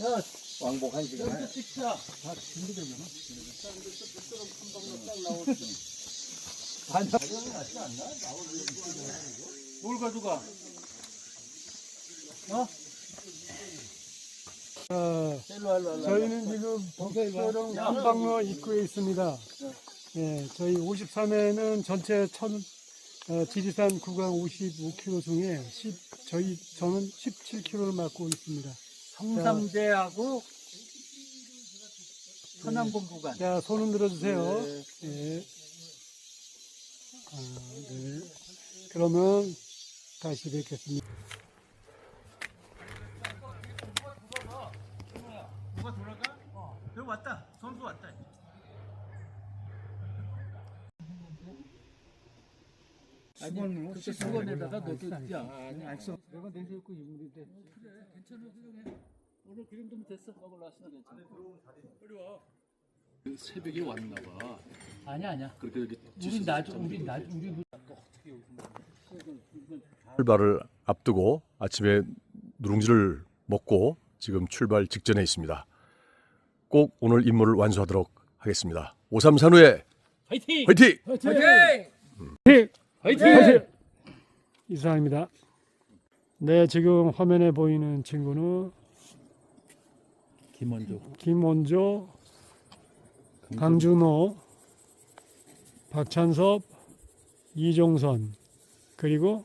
야, 왕복 한 시간. 찍자. 다 준비되면. 반찬. 뭘 가져가? 어? 어. 저희는 지금 복도령 안방로 입구에 있습니다. 예, 저희 53회는 전체 천, 어, 지리산 구간 55km 중에 10, 저희, 저는 17km를 맡고 있습니다. 성삼대하고 천안군 구간. 자, 손은 들어주세요. 네. 예. 아, 네. 그러면 다시 뵙겠습니다. 누가 돌아가? 어. 여기 왔다. 선수 왔다. 아니, 그렇게 수건에다가 넣어도 야, 아니, 알았어. 내가 내서 입고 유물인데. 그래, 괜찮아, 그래. 오늘 그림 좀 됐어. 먹으러 왔어, 괜찮아. 새벽에 왔나 봐. 아니야, 아니야. 그렇게 여기 우리 나중, 우리 나중, 우리 출발을 앞두고 아침에 누룽지를 먹고 지금 출발 직전에 있습니다. 꼭 오늘 임무를 완수하도록 하겠습니다. 533후에 화이팅! 화이팅! 화이팅! 화이팅! 이 상입니다. 네, 지금 화면에 보이는 친구는 김원조. 김원조, 강준호, 박찬섭, 이종선, 그리고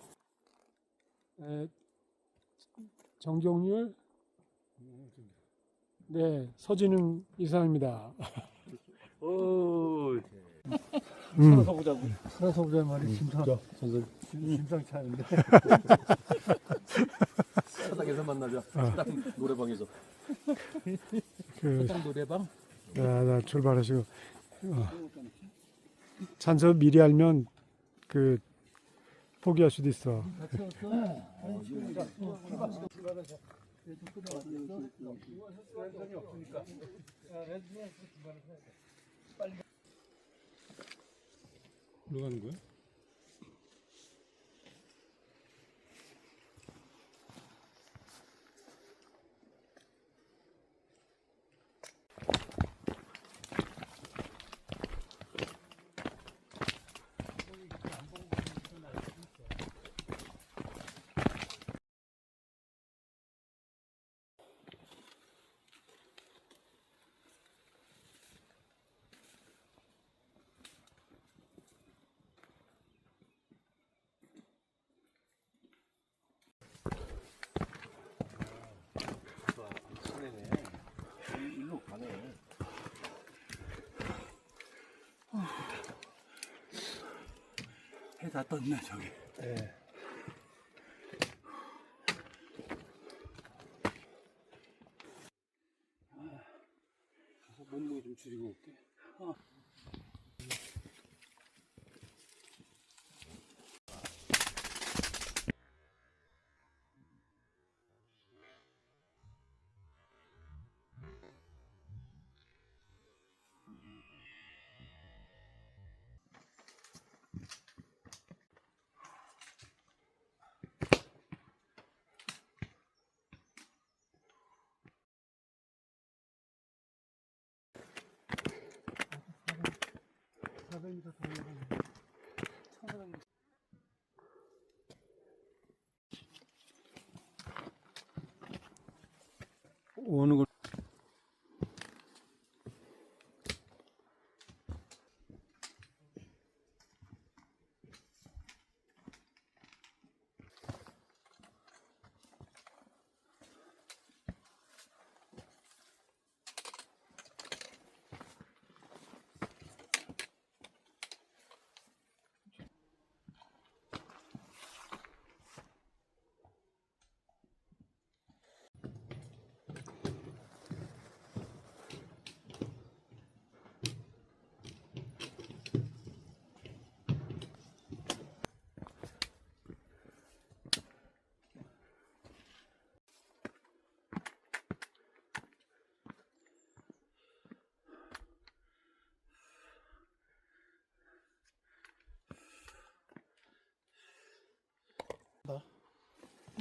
에, 정종률, 네, 서진웅 이상입니다. 오, 음, 살아서 보자고. 살아서 보자 말이 심상. 심상치 않은데. 사당에서 만나자. 사당 노래방에서. 그, 사당 노래방. 나, 나 출발하시고 어, 찬섭 미리 알면 그 포기할 수도 있어. 누가 하는 거야? 일로 가네. 해다 떴네 저기. 몸 오는 걸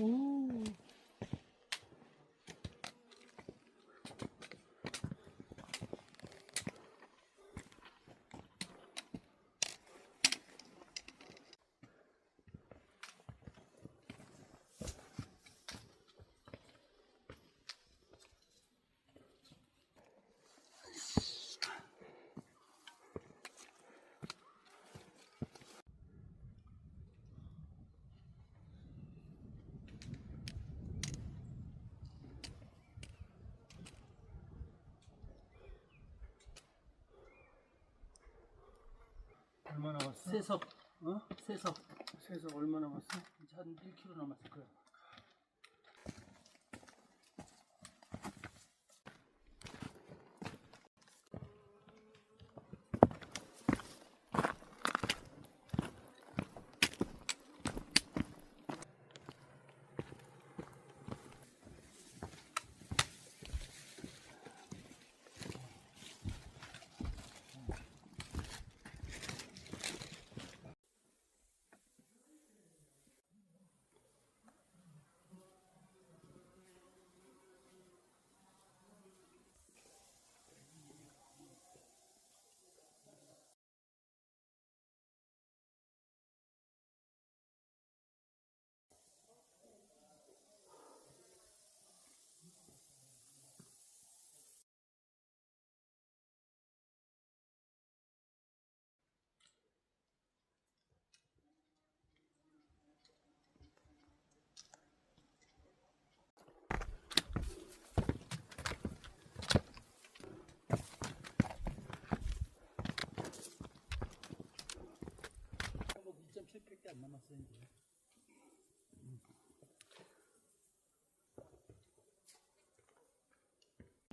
Ooh. 얼마 남았어? 세석. 어? 세석. 세서 얼마 남았어? 한 1km 남았을 거야.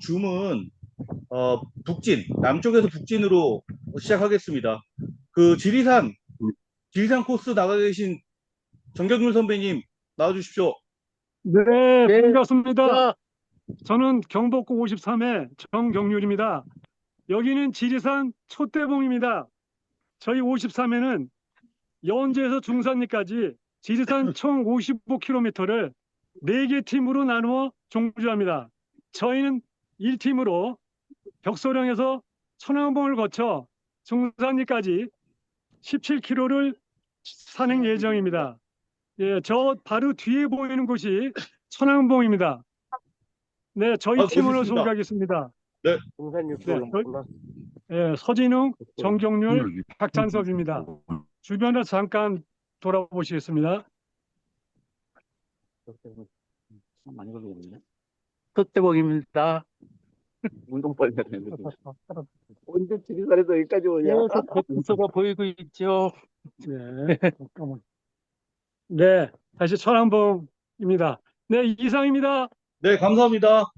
줌은 어, 북진 남쪽에서 북진으로 시작하겠습니다. 그 지리산 지리산 코스 나가 계신 정경률 선배님 나와주십시오. 네, 반갑습니다. 저는 경복고 53회 정경률입니다. 여기는 지리산 촛대봉입니다. 저희 53회는 연제에서 중산리까지 지리산 총 55km를 4개 팀으로 나누어 종주합니다. 저희는 1팀으로 벽소령에서 천왕봉을 거쳐 중산리까지 17km를 산행 예정입니다. 예, 저 바로 뒤에 보이는 곳이 천왕봉입니다. 네, 저희 아, 팀으로 멋있습니다. 소개하겠습니다. 동산 네, 육도로 저희- 예, 서진웅, 정경률, 박찬섭입니다. 주변을 잠깐 돌아보시겠습니다. 많이 걸리겠네. 촛대봉입니다. 운동빨 해야 되는데. 언제 지리산에서 여기까지 오냐? 백두서가 보이고 있죠. 네, 잠깐만. 네, 다시 천왕봉입니다. 네, 이상입니다. 네 감사합니다.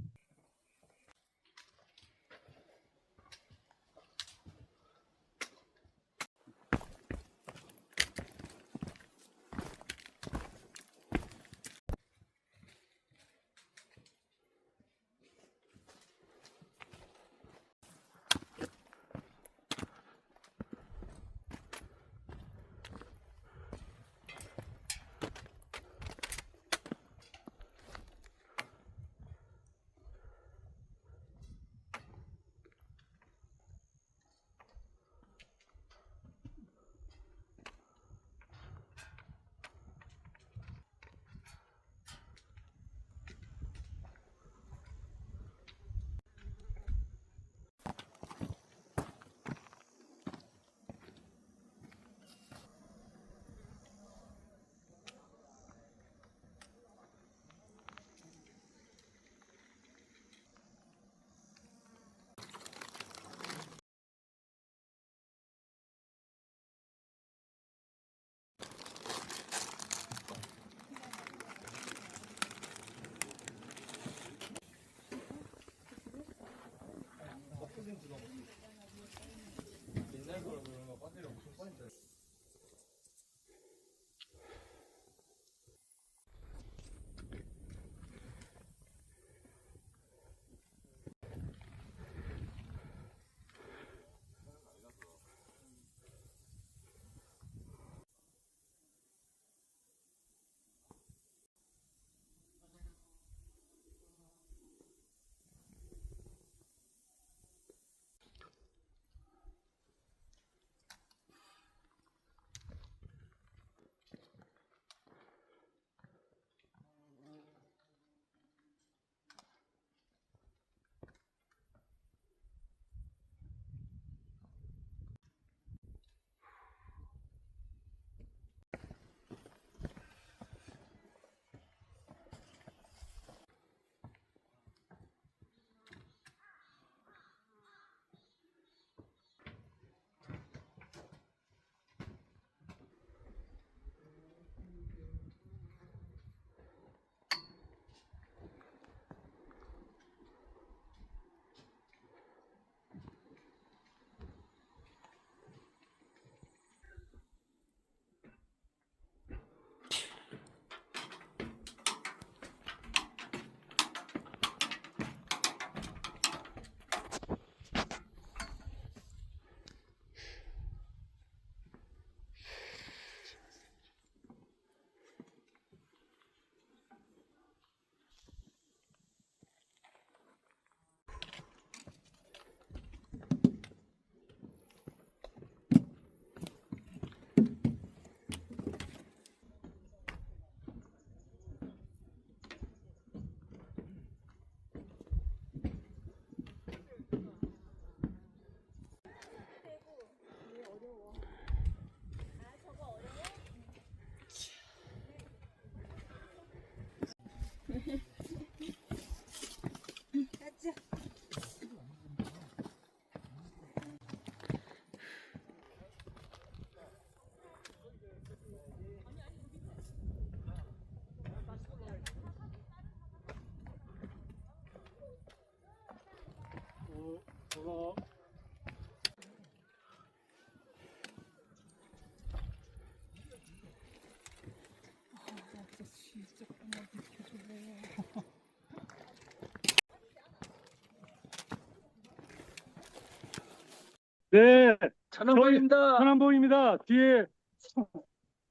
네, 천왕봉입니다. 천왕봉입니다. 뒤에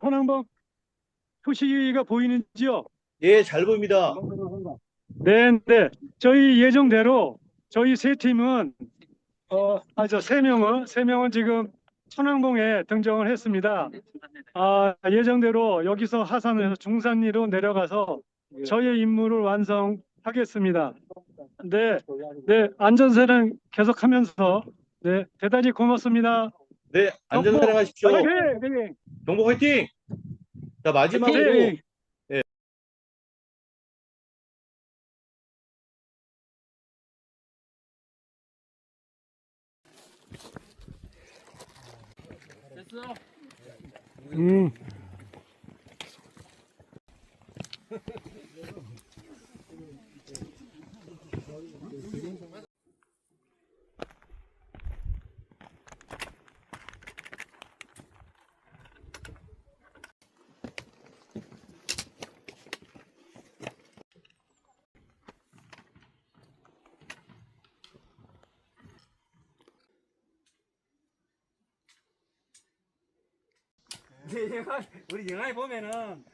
천왕봉 표시가 보이는지요? 예, 잘 보입니다. 네, 네. 저희 예정대로 저희 세 팀은 어, 아, 저 세 명은 세 명은 지금 천왕봉에 등정을 했습니다. 아, 예정대로 여기서 하산해서 중산리로 내려가서 저희의 임무를 완성하겠습니다. 네, 네, 안전사랑 계속하면서 네, 대단히 고맙습니다. 네, 안전사랑 하십시오. 네, 네, 경복 화이팅! 자, 마지막으로 네. 됐어. 음. 우리 영화에 보면은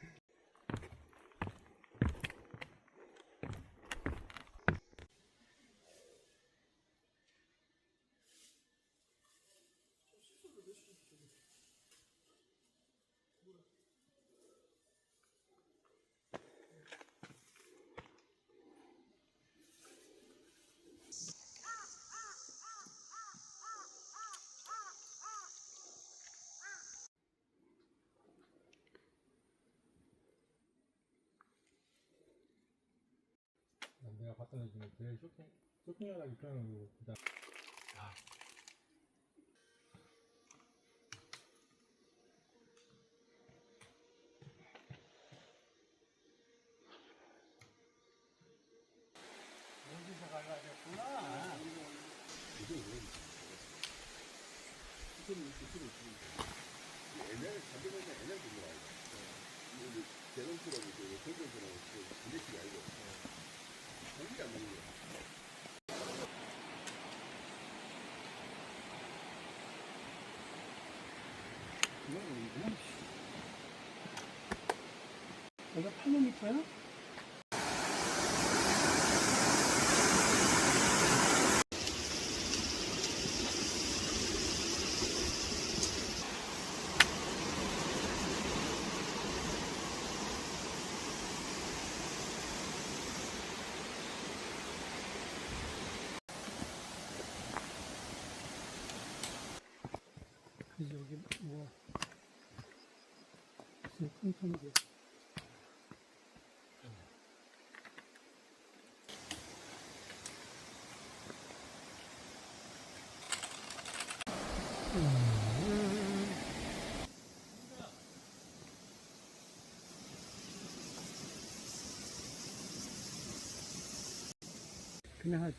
봤던 애 중에 제일 쇼킹 쇼킹하다 입장은 거 진짜 여기 가 8m야? 그래서 여 기뭐 무슨 튼튼하게 그냥 하지.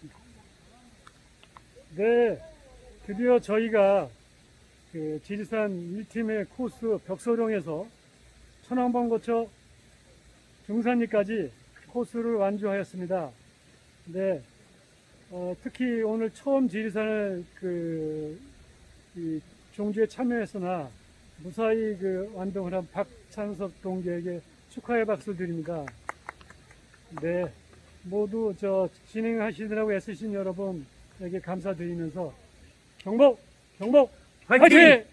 네, 드디어 저희가 그 지리산 1팀의 코스 벽소령에서 천왕봉 거쳐 중산리까지 코스를 완주하였습니다. 네, 어, 특히 오늘 처음 지리산을 그, 이 종주에 참여했으나 무사히 그 완동을 한 박찬섭 동기에게 축하의 박수 드립니다. 네, 모두 저 진행하시느라고 애쓰신 여러분에게 감사드리면서 경복, 경복, 화이팅!